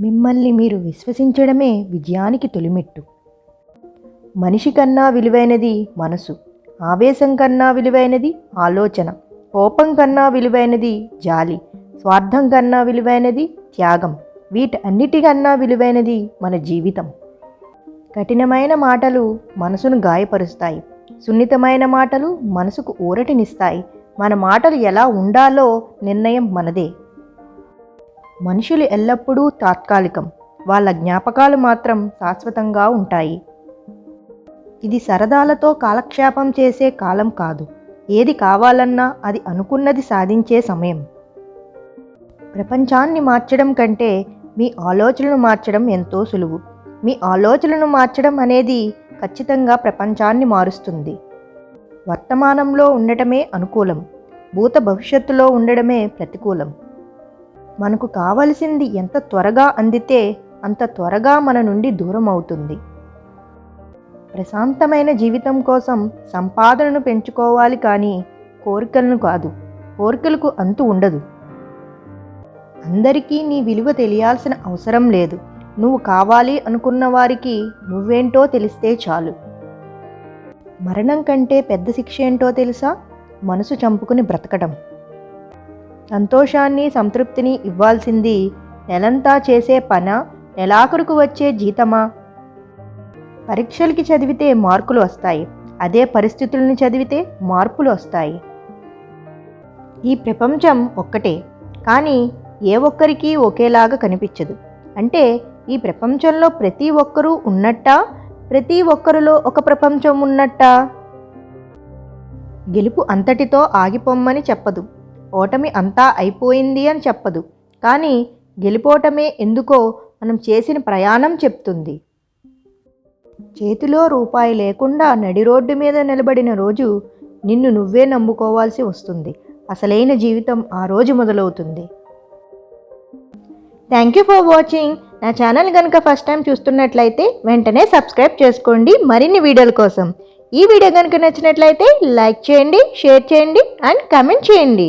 మిమ్మల్ని మీరు విశ్వసించడమే విజయానికి తొలిమెట్టు. మనిషి కన్నా విలువైనది మనసు ఆవేశం కన్నా విలువైనది ఆలోచన కోపం కన్నా విలువైనది జాలి స్వార్థం కన్నా విలువైనది త్యాగం వీటన్నిటికన్నా విలువైనది మన జీవితం. కఠినమైన మాటలు మనసును గాయపరుస్తాయి. సున్నితమైన మాటలు మనసుకు ఊరటినిస్తాయి. మన మాటలు ఎలా ఉండాలో నిర్ణయం మనదే. మనుషులు ఎల్లప్పుడూ తాత్కాలికం. వాళ్ళ జ్ఞాపకాలు మాత్రం శాశ్వతంగా ఉంటాయి. ఇది సరదాలతో కాలక్షేపం చేసే కాలం కాదు. ఏది కావాలన్నా అది అనుకున్నది సాధించే సమయం. ప్రపంచాన్ని మార్చడం కంటే మీ ఆలోచనలను మార్చడం ఎంతో సులువు. మీ ఆలోచనలను మార్చడం అనేది ఖచ్చితంగా ప్రపంచాన్ని మారుస్తుంది. వర్తమానంలో ఉండటమే అనుకూలం. భూత భవిష్యత్తులో ఉండడమే ప్రతికూలం. మనకు కావలసింది ఎంత త్వరగా అందితే అంత త్వరగా మన నుండి దూరం అవుతుంది ప్రశాంతమైన జీవితం కోసం సంపాదనను పెంచుకోవాలి కానీ కోరికలను కాదు కోరికలకు అంతు ఉండదు. అందరికీ నీ విలువ తెలియాల్సిన అవసరం లేదు. నువ్వు కావాలి అనుకున్న వారికి నువ్వేంటో తెలిస్తే చాలు. మరణం కంటే పెద్ద శిక్ష ఏంటో తెలుసా? మనసు చంపుకుని బ్రతకడం సంతోషాన్ని సంతృప్తిని ఇవ్వాల్సింది నెలంతా చేసే పన నెలాఖరుకు వచ్చే జీతమా? పరీక్షలకి చదివితే మార్కులు వస్తాయి. అదే పరిస్థితులను చదివితే మార్పులు వస్తాయి. ఈ ప్రపంచం ఒక్కటే. కానీ ఏ ఒక్కరికి ఒకేలాగా కనిపించదు. అంటే ఈ ప్రపంచంలో ప్రతి ఒక్కరూ ఉన్నట్టా? ప్రతి ఒక్కరిలో ఒక ప్రపంచం ఉన్నట్టా? గెలుపు అంతటితో ఆగిపోమ్మని చెప్పదు. ఓటమి అంతా అయిపోయింది అని చెప్పదు. కానీ గెలిపోవటమే ఎందుకో మనం చేసిన ప్రయాణం చెప్తుంది. చేతిలో రూపాయి లేకుండా నడి రోడ్డు మీద నిలబడిన రోజు నిన్ను నువ్వే నమ్ముకోవాల్సి వస్తుంది. అసలైన జీవితం ఆ రోజు మొదలవుతుంది. థ్యాంక్ యూ ఫర్ వాచింగ్ నా ఛానల్ కనుక ఫస్ట్ టైం చూస్తున్నట్లయితే వెంటనే సబ్స్క్రైబ్ చేసుకోండి. మరిన్ని వీడియోల కోసం ఈ వీడియో కనుక నచ్చినట్లయితే లైక్ చేయండి షేర్ చేయండి అండ్ కమెంట్ చేయండి.